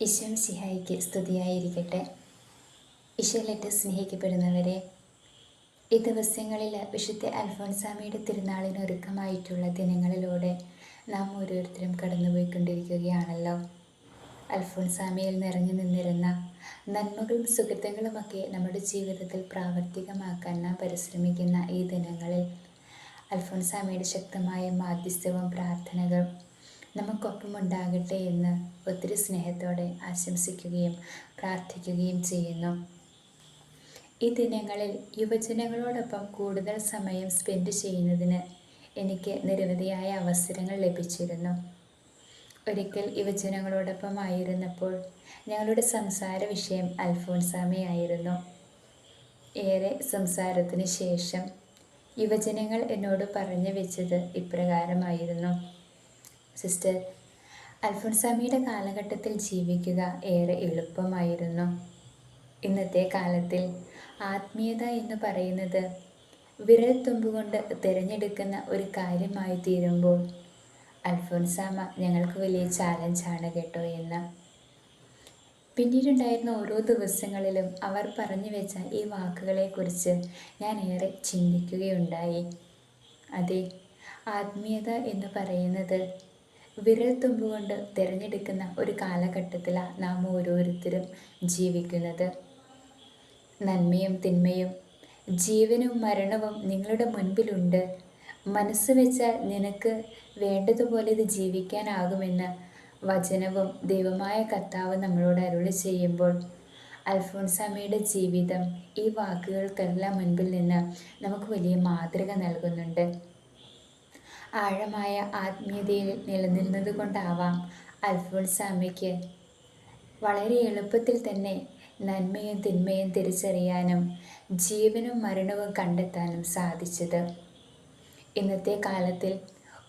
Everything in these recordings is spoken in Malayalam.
ഈശോം സിഹായിക്ക് സ്തുതിയായിരിക്കട്ടെ. ഈശോയിലേറ്റ് സ്നേഹിക്കപ്പെടുന്നവരെ ഈ ദിവസങ്ങളിൽ വിശുദ്ധ അൽഫോൻസാമിയുടെ തിരുനാളിന് ഒരുക്കമായിട്ടുള്ള ദിനങ്ങളിലൂടെ നാം ഓരോരുത്തരും കടന്നുപോയിക്കൊണ്ടിരിക്കുകയാണല്ലോ. അൽഫോൻസാമിയിൽ നിറഞ്ഞു നിന്നിരുന്ന നന്മകളും സുഹൃത്തുക്കളുമൊക്കെ നമ്മുടെ ജീവിതത്തിൽ പ്രാവർത്തികമാക്കാൻ നാം പരിശ്രമിക്കുന്ന ഈ ദിനങ്ങളിൽ അൽഫോൻസാമിയുടെ ശക്തമായ മാധ്യസ്ഥവും പ്രാർത്ഥനകളും നമുക്കൊപ്പം ഉണ്ടാകട്ടെ എന്ന് ഒത്തിരി സ്നേഹത്തോടെ ആശംസിക്കുകയും പ്രാർത്ഥിക്കുകയും ചെയ്യുന്നു. ഈ ദിനങ്ങളിൽ യുവജനങ്ങളോടൊപ്പം കൂടുതൽ സമയം സ്പെൻഡ് ചെയ്യുന്നതിന് എനിക്ക് നിരവധിയായ അവസരങ്ങൾ ലഭിച്ചിരുന്നു. ഒരിക്കൽ യുവജനങ്ങളോടൊപ്പം ആയിരുന്നപ്പോൾ ഞങ്ങളുടെ സംസാര വിഷയം അൽഫോൺസാമയായിരുന്നു ഏറെ സംസാരത്തിന് ശേഷം യുവജനങ്ങൾ എന്നോട് പറഞ്ഞു വെച്ചത് ഇപ്രകാരമായിരുന്നു. സിസ്റ്റർ അൽഫോൻസാമിയുടെ കാലഘട്ടത്തിൽ ജീവിക്കുക ഏറെ എളുപ്പമായിരുന്നു. ഇന്നത്തെ കാലത്തിൽ ആത്മീയത എന്ന് പറയുന്നത് വിരൽ തുമ്പുകൊണ്ട് തിരഞ്ഞെടുക്കുന്ന ഒരു കാര്യമായി തീരുമ്പോൾ അൽഫോൻസാമ ഞങ്ങൾക്ക് വലിയ ചാലഞ്ചാണ് കേട്ടോ എന്ന്. പിന്നീടുണ്ടായിരുന്ന ഓരോ ദിവസങ്ങളിലും അവർ പറഞ്ഞു വെച്ച ഈ വാക്കുകളെക്കുറിച്ച് ഞാൻ ഏറെ ചിന്തിക്കുകയുണ്ടായി. അതെ ആത്മീയത എന്ന് പറയുന്നത് വിരൽ തുമ്പുകൊണ്ട് തിരഞ്ഞെടുക്കുന്ന ഒരു കാലഘട്ടത്തിലാണ് നാം ഓരോരുത്തരും ജീവിക്കുന്നത്. നന്മയും തിന്മയും ജീവനും മരണവും നിങ്ങളുടെ മുൻപിലുണ്ട്. മനസ്സ് വെച്ചാൽ നിനക്ക് വേണ്ടതുപോലെ ഇത് ജീവിക്കാനാകുമെന്ന് വചനവും ദൈവമായ കർത്താവ് നമ്മളോട് അരുളി ചെയ്യുമ്പോൾ അൽഫോൺസാമയുടെ ജീവിതം ഈ വാക്കുകൾക്കെല്ലാം മുൻപിൽ നിന്ന് നമുക്ക് വലിയ മാതൃക നൽകുന്നുണ്ട്. ആഴമായ ആത്മീയതയിൽ നിലനിന്നത് കൊണ്ടാവാം അൽഫോൺസാമയ്ക്ക്. വളരെ എളുപ്പത്തിൽ തന്നെ നന്മയും തിന്മയും തിരിച്ചറിയാനും ജീവനും മരണവും കണ്ടെത്താനും സാധിച്ചത്. ഇന്നത്തെ കാലത്തിൽ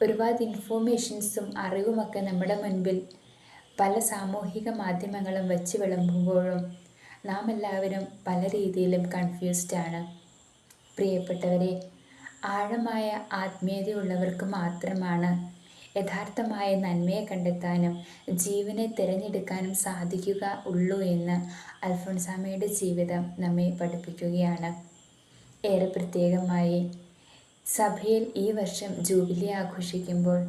ഒരുപാട് ഇൻഫോർമേഷൻസും അറിവുമൊക്കെ നമ്മുടെ മുൻപിൽ പല സാമൂഹിക മാധ്യമങ്ങളും വെച്ച് വിളമ്പുമ്പോഴും നാം എല്ലാവരും പല രീതിയിലും കൺഫ്യൂസ്ഡ് ആണ്. പ്രിയപ്പെട്ടവരെ ആഴമായ ആത്മീയതയുള്ളവർക്ക് മാത്രമാണ് യഥാർത്ഥമായ നന്മയെ കണ്ടെത്താനും ജീവനെ തിരഞ്ഞെടുക്കാനും സാധിക്കുക ഉള്ളൂ എന്ന് അൽഫോൺസാമയുടെ ജീവിതം നമ്മെ പഠിപ്പിക്കുകയാണ്. ഏറെ പ്രത്യേകമായി സഭയിൽ ഈ വർഷം ജൂബിലി ആഘോഷിക്കുമ്പോൾ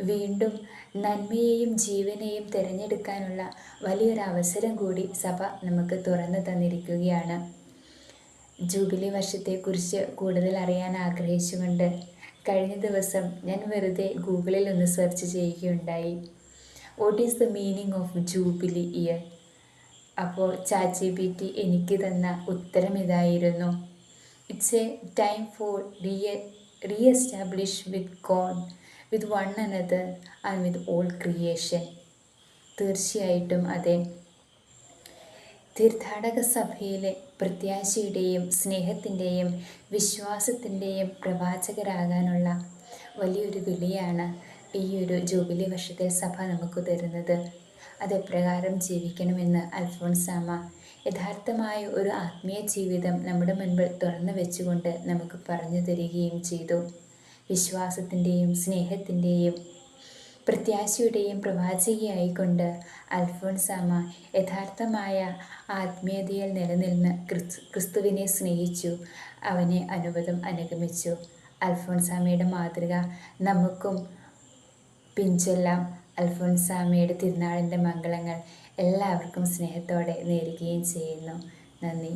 വീണ്ടും നന്മയെയും ജീവനെയും തിരഞ്ഞെടുക്കാനുള്ള വലിയൊരു അവസരം കൂടി സഭ നമുക്ക് തുറന്നു തന്നിരിക്കുകയാണ്. ജൂബിലി വർഷത്തെക്കുറിച്ച് കൂടുതൽ അറിയാൻ ആഗ്രഹിച്ചുകൊണ്ട് കഴിഞ്ഞ ദിവസം ഞാൻ വെറുതെ ഗൂഗിളിൽ ഒന്ന് സെർച്ച് ചെയ്യുകയുണ്ടായി. What is the meaning of jubilee year അപ്പോൾ ചാച്ചി ബി ടി എനിക്ക് തന്ന ഉത്തരം ഇതായിരുന്നു. It's a time for re reestablish with God with one another and with all creation തീർച്ചയായിട്ടും അതെ. തീർത്ഥാടക സഭയിലെ പ്രത്യാശയുടെയും സ്നേഹത്തിന്റെയും വിശ്വാസത്തിന്റെയും പ്രവാചകരാകാനുള്ള വലിയൊരു വിളിയാണ് ഈ ഒരു ജൂബിലി വർഷത്തെ സഭ നമുക്ക് തരുന്നത്. അതെപ്രകാരം ജീവിക്കണമെന്ന് അൽഫോൺസാമ യഥാർത്ഥമായ ഒരു ആത്മീയ ജീവിതം നമ്മുടെ മുൻപിൽ തുറന്നു വെച്ചുകൊണ്ട് നമുക്ക് പറഞ്ഞു തരികയും ചെയ്തു. വിശ്വാസത്തിന്റെയും സ്നേഹത്തിന്റെയും പ്രത്യാശയുടെയും പ്രവാചകിയായിക്കൊണ്ട് അൽഫോൺസാമ യഥാർത്ഥമായ ആത്മീയതയിൽ നിലനിന്ന് ക്രിസ്തുവിനെ സ്നേഹിച്ചു അവനെ അനുവദം അനുഗമിച്ചു. അൽഫോൺസാമയുടെ മാതൃക നമുക്കും പിഞ്ചെല്ലാം അൽഫോൺസാമയുടെ തിരുനാളിന്റെ മംഗളങ്ങൾ എല്ലാവർക്കും സ്നേഹത്തോടെ നേരുകയും ചെയ്യുന്നു. നന്ദി.